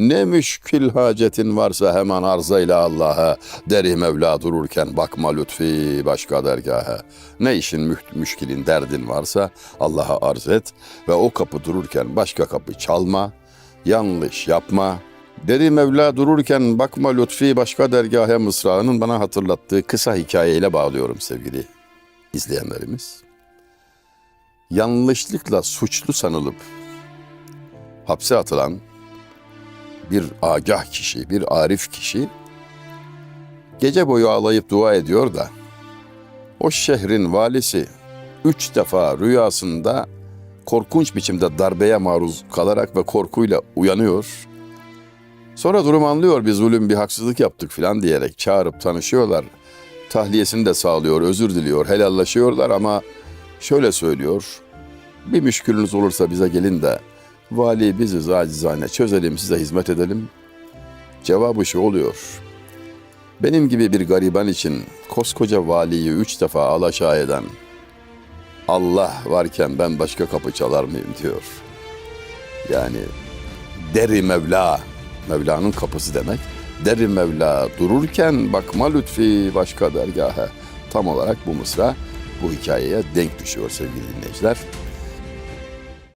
Ne müşkil hacetin varsa hemen arzayla Allah'a. Deri Mevla dururken bakma lütfi başka dergaha. Ne işin müh- müşkilin derdin varsa Allah'a arz et. Ve o kapı dururken başka kapı çalma. Yanlış yapma. Deri Mevla dururken bakma lütfi başka dergaha mısrağının bana hatırlattığı kısa hikayeyle bağlıyorum sevgili izleyenlerimiz. Yanlışlıkla suçlu sanılıp hapse atılan bir agah kişi, bir arif kişi gece boyu ağlayıp dua ediyor da o şehrin valisi üç defa rüyasında korkunç biçimde darbeye maruz kalarak ve korkuyla uyanıyor. Sonra durum anlıyor bir zulüm bir haksızlık yaptık filan diyerek çağırıp tanışıyorlar. Tahliyesini de sağlıyor, özür diliyor, helallaşıyorlar ama şöyle söylüyor. Bir müşkülünüz olursa bize gelin de vali biziz acizane çözelim size hizmet edelim. Cevabı şu oluyor. Benim gibi bir gariban için koskoca valiyi üç defa alaşağı eden Allah varken ben başka kapı çalar mıyım diyor. Yani deri Mevla, Mevla'nın kapısı demek. Deri Mevla dururken bakma lütfi başka dergaha. Tam olarak bu mısra bu hikayeye denk düşüyor sevgili dinleyiciler.